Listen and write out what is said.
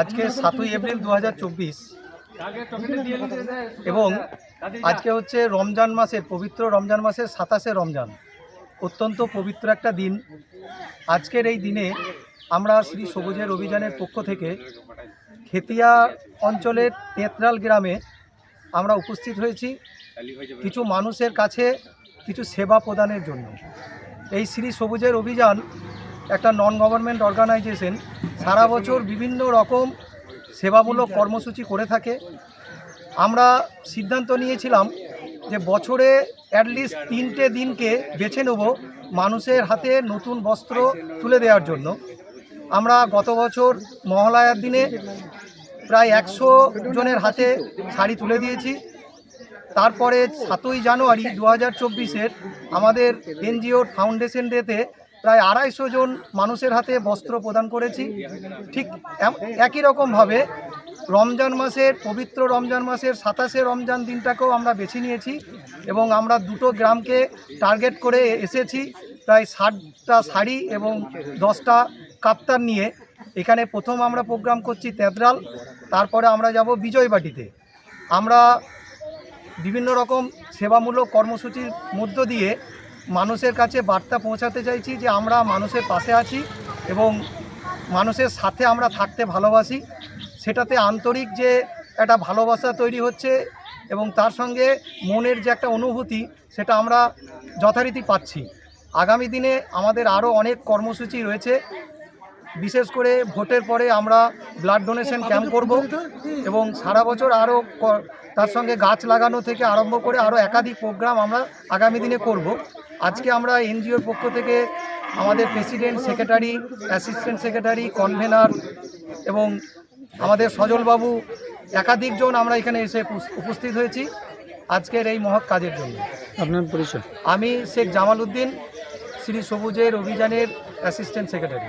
আজকে সাতই এপ্রিল দু হাজার চব্বিশ। এবং আজকে হচ্ছে রমজান মাসের, পবিত্র রমজান মাসের সাতাশে রমজান। অত্যন্ত পবিত্র একটা দিন। আজকের এই দিনে আমরা শ্রী সবুজের অভিযানের পক্ষ থেকে খেতিয়া অঞ্চলের তেতরাল গ্রামে আমরা উপস্থিত হয়েছি কিছু মানুষের কাছে কিছু সেবা প্রদানের জন্য। এই শ্রী সবুজের অভিযান একটা নন গভর্নমেন্ট অর্গানাইজেশন সারা বছর বিভিন্ন রকম সেবামূলক কর্মসূচি করে থাকে। আমরা সিদ্ধান্ত নিয়েছিলাম যে বছরে অ্যাটলিস্ট তিনটে দিনকে বেছে নেব মানুষের হাতে নতুন বস্ত্র তুলে দেওয়ার জন্য। আমরা গত বছর মহালয়ার দিনে প্রায় একশো জনের হাতে শাড়ি তুলে দিয়েছি। তারপরে সাতই জানুয়ারি দু হাজার আমাদের এনজিওর ফাউন্ডেশন ডেতে প্রায় আড়াইশো জন মানুষের হাতে বস্ত্র প্রদান করেছি। ঠিক একই রকমভাবে রমজান মাসের, পবিত্র রমজান মাসের সাতাশে রমজান দিনটাকেও আমরা বেছে নিয়েছি এবং আমরা দুটো গ্রামকে টার্গেট করে এসেছি প্রায় ষাটটা শাড়ি এবং দশটা কাপ্তার নিয়ে। এখানে প্রথম আমরা প্রোগ্রাম করছি তেদরাল, তারপরে আমরা যাব বিজয়বাটিতে। আমরা বিভিন্ন রকম সেবামূলক কর্মসূচির মধ্য দিয়ে মানুষের কাছে বার্তা পৌঁছাতে চাইছি যে আমরা মানুষের পাশে আছি এবং মানুষের সাথে আমরা থাকতে ভালোবাসি। সেটাতে আন্তরিক যে একটা ভালোবাসা তৈরি হচ্ছে এবং তার সঙ্গে মনের যে একটা অনুভূতি সেটা আমরা যথারীতি পাচ্ছি। আগামী দিনে আমাদের আরও অনেক কর্মসূচি রয়েছে। বিশেষ করে ভোটের পরে আমরা ব্লাড ডোনেশন ক্যাম্প করব এবং সারা বছর আরও তার সঙ্গে গাছ লাগানো থেকে আরম্ভ করে আরও একাধিক প্রোগ্রাম আমরা আগামী দিনে করব। আজকে আমরা এনজিওর পক্ষ থেকে আমাদের president secretary assistant secretary convener এবং আমাদের সজলবাবু একাধিকজন আমরা এখানে এসে উপস- উপস্থিত হয়েছি আজকের এই মহৎ কাজের জন্য। আপনার পরিচয়। আমি শেখ জামাল উদ্দিন শ্রী সবুজের অভিযানের অ্যাসিস্ট্যান্ট সেক্রেটারি